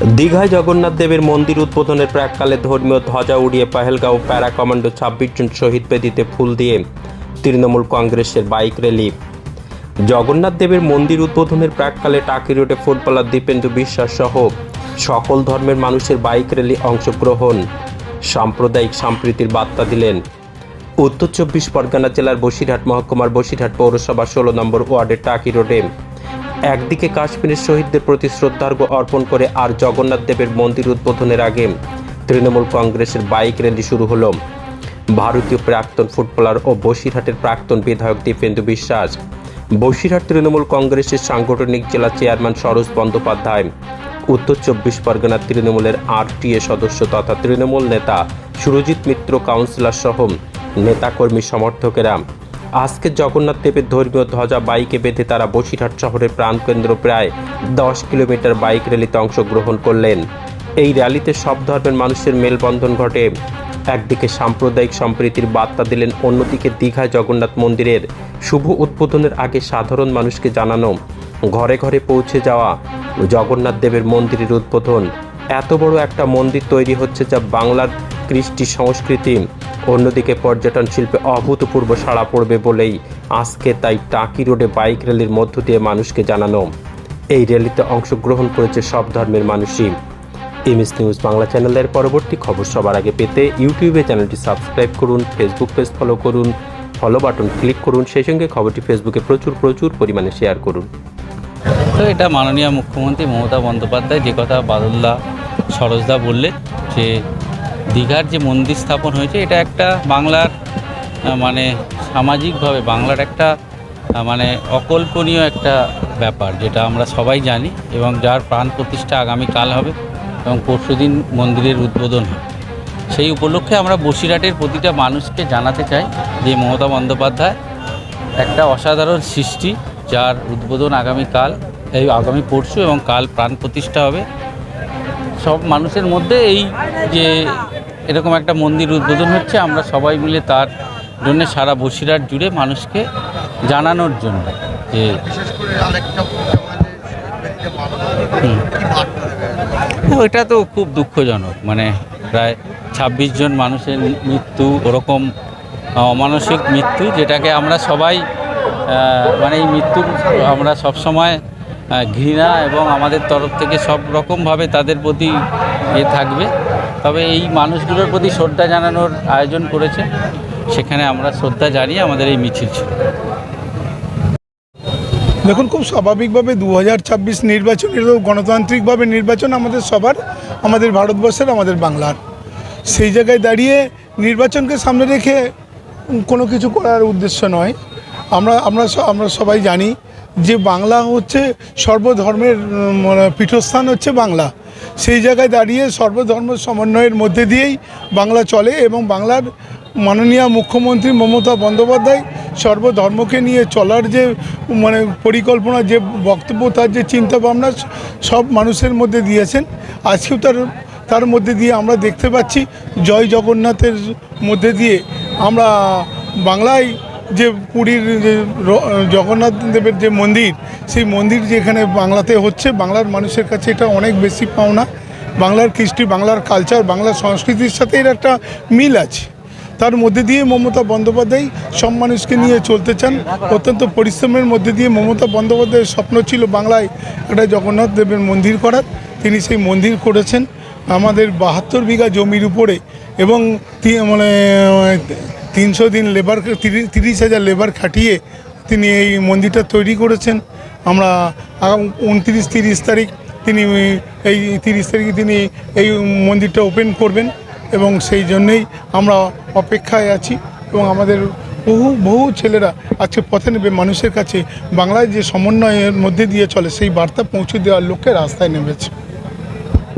দীঘায় জগন্নাথ দেবের মন্দির উদ্বোধনের প্রাককালে ধর্মীয় ধ্বজা উড়িয়ে পাহেলগাঁও প্যারা কমান্ডো ছাব্বিশ জন শহীদ বেদিতে ফুল দিয়ে তৃণমূল কংগ্রেসের বাইক র্যালি। জগন্নাথ দেবের মন্দির উদ্বোধনের প্রাককালে টাকি রোডে ফুটবলার দীপেন্দু বিশ্বাস সহ সকল ধর্মের মানুষের বাইক র্যালি অংশগ্রহণ। সাম্প্রদায়িক সম্প্রীতির বার্তা দিলেন উত্তর চব্বিশ পরগনা জেলার বসিরহাট মহকুমার বসিরহাট পৌরসভা ষোলো নম্বর ওয়ার্ডের টাকি রোডে। একদিকে কাশ্মীরের শহীদদের প্রতি শ্রদ্ধার্ঘ অর্পণ করে আর জগন্নাথ দেবের মন্দির উদ্বোধনের আগে তৃণমূল কংগ্রেসের বাইক র্যালি শুরু হলো। ভারতীয় প্রাক্তন ফুটবলার ও বসিরহাটের প্রাক্তন বিধায়ক দীপেন্দু বিশ্বাস, বসিরহাট তৃণমূল কংগ্রেসের সাংগঠনিক জেলা চেয়ারম্যান সরোজ বন্দ্যোপাধ্যায়, উত্তর চব্বিশ পরগনার তৃণমূলের আরটিএ সদস্য তথা তৃণমূল নেতা সুরজিৎ মিত্র কাউন্সিলর সহ নেতাকর্মী সমর্থকেরা। আজকে জগন্নাথ দেবের ধর্মীয় ধ্বজা বাইকে বেঁধে তারা বসিরহাট শহরের প্রাণকেন্দ্র প্রায় দশ কিলোমিটার বাইক র্যালিতে অংশগ্রহণ করলেন। এই র্যালিতে সব ধর্মের মানুষের মেলবন্ধন ঘটে। একদিকে সাম্প্রদায়িক সম্প্রীতির বার্তা দিলেন, অন্যদিকে দীঘা জগন্নাথ মন্দিরের শুভ উদ্বোধনের আগে সাধারণ মানুষকে জানানো, ঘরে ঘরে পৌঁছে যাওয়া জগন্নাথ দেবের মন্দিরের উদ্বোধন। এত বড় একটা মন্দির তৈরি হচ্ছে যা বাংলার কৃষ্টি সংস্কৃতি। অন্যদিকে পর্যটন শিল্পে অভূতপূর্ব সাড়া পড়বে বলেই আজকে তাই টাকি রোডে বাইক র্যালির মধ্য দিয়ে মানুষকে জানানো। এই র্যালিতে অংশগ্রহণ করেছে সব ধর্মের মানুষই। এমএস নিউজ বাংলা চ্যানেলের পরবর্তী খবর সবার আগে পেতে ইউটিউবে চ্যানেলটি সাবস্ক্রাইব করুন, ফেসবুক পেজ ফলো করুন, ফলো বাটন ক্লিক করুন, সেই সঙ্গে খবরটি ফেসবুকে প্রচুর প্রচুর পরিমাণে শেয়ার করুন। তো এটা মাননীয় মুখ্যমন্ত্রী মমতা বন্দ্যোপাধ্যায় যে কথা বাদলদা সরোজদা বললেন যে দীঘার যে মন্দির স্থাপন হয়েছে, এটা একটা বাংলার মানে সামাজিকভাবে বাংলার একটা মানে অকল্পনীয় একটা ব্যাপার, যেটা আমরা সবাই জানি এবং যার প্রাণ প্রতিষ্ঠা আগামীকাল হবে এবং পরশুদিন মন্দিরের উদ্বোধন হবে। সেই উপলক্ষে আমরা বসিরহাটের প্রতিটা মানুষকে জানাতে চাই যে মমতা বন্দ্যোপাধ্যায় একটা অসাধারণ সৃষ্টি, যার উদ্বোধন আগামীকাল এই আগামী পরশু এবং কাল প্রাণ প্রতিষ্ঠা হবে। সব মানুষের মধ্যে এই যে এরকম একটা মন্দির উদ্বোধন হচ্ছে আমরা সবাই মিলে তার জন্য সারা বসিরহাট জুড়ে মানুষকে জানানোর জন্য যে হুম। ও, এটা তো খুব দুঃখজনক মানে প্রায় ছাব্বিশ জন মানুষের মৃত্যু ওরকম অমানসিক মৃত্যু যেটাকে আমরা সবাই মানে এই মৃত্যুর আমরা সবসময় ঘৃণা এবং আমাদের তরফ থেকে সব রকমভাবে তাদের প্রতি এ থাকবে। তবে এই মানুষগুলোর প্রতি শ্রদ্ধা জানানোর আয়োজন করেছে। সেখানে আমরা শ্রদ্ধা জানিয়ে আমাদের এই মিছিল ছিল। দেখুন, খুব স্বাভাবিকভাবে দু হাজার ছাব্বিশ নির্বাচন তো গণতান্ত্রিকভাবে নির্বাচন আমাদের সবার, আমাদের ভারতবর্ষের, আমাদের বাংলার। সেই জায়গায় দাঁড়িয়ে নির্বাচনকে সামনে রেখে কোনো কিছু করার উদ্দেশ্য নয়। আমরা আমরা আমরা সবাই জানি যে বাংলা হচ্ছে সর্বধর্মের মানে পীঠস্থান হচ্ছে বাংলা। সেই জায়গায় দাঁড়িয়ে সর্বধর্ম সমন্বয়ের মধ্যে দিয়েই বাংলা চলে এবং বাংলার মাননীয় মুখ্যমন্ত্রী মমতা বন্দ্যোপাধ্যায় সর্বধর্মকে নিয়ে চলার যে মানে পরিকল্পনা, যে বক্তব্য, তার যে চিন্তাভাবনা সব মানুষের মধ্যে দিয়েছেন। আজকেও তার তার মধ্যে দিয়ে আমরা দেখতে পাচ্ছি জয় জগন্নাথের মধ্যে দিয়ে আমরা বাংলায় যে পুরীর যে জগন্নাথ দেবের যে মন্দির, সেই মন্দির যেখানে বাংলাতে হচ্ছে, বাংলার মানুষের কাছে এটা অনেক বেশি পাওনা। বাংলার কৃষ্টি, বাংলার কালচার বাংলার সংস্কৃতির সাথে এর একটা মিল আছে। তার মধ্যে দিয়ে মমতা বন্দ্যোপাধ্যায় সব মানুষকে নিয়ে চলতে চান। অত্যন্ত পরিশ্রমের মধ্যে দিয়ে মমতা বন্দ্যোপাধ্যায়ের স্বপ্ন ছিল বাংলায় একটা জগন্নাথ দেবের মন্দির করার। তিনি সেই মন্দির করেছেন। আমাদের বাহাত্তর বিঘা জমির উপরে এবং মানে তিনশো দিন লেবার তিরিশ তিরিশ হাজার লেবার খাটিয়ে তিনি এই মন্দিরটা তৈরি করেছেন। আমরা আগাম, উনত্রিশ, তিরিশ তারিখ তিনি এই তিরিশ তারিখে তিনি এই মন্দিরটা ওপেন করবেন এবং সেই জন্যেই আমরা অপেক্ষায় আছি এবং আমাদের বহু বহু ছেলেরা আজকে পথে নেবে মানুষের কাছে বাংলায় যে সমন্বয়ের মধ্যে দিয়ে চলে, সেই বার্তা পৌঁছে দেওয়ার লক্ষ্যে রাস্তায় নেমেছে।